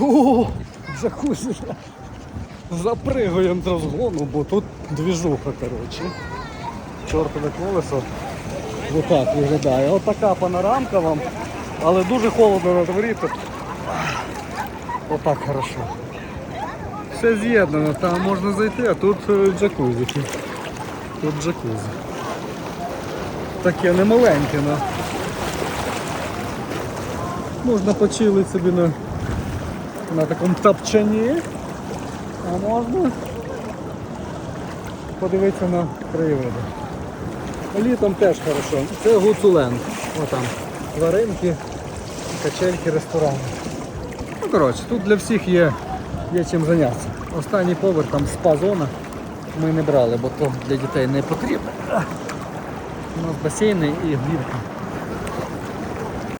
О, джакузі. Запригуємо з розгону, бо тут двіжуха, коротше. Чортове колесо. Отак виглядає. Отака панорамка вам. Але дуже холодно на дворі. Отак хорошо. Все з'єднано, там можна зайти, а тут е, джакузі. Тут джакузі. Таке немаленьке, но. Можна почилити собі на, на такому тапчані. А можна подивитися на краєвиди. Літом теж хорошо. Це Гуцуленд. Отам. Тваринки, качельки, ресторани. Ну, коротше, тут для всіх є, є чим зайнятися. Останній поверх там спа-зона. Ми не брали, бо то для дітей не потрібно. У нас басейни і гірка.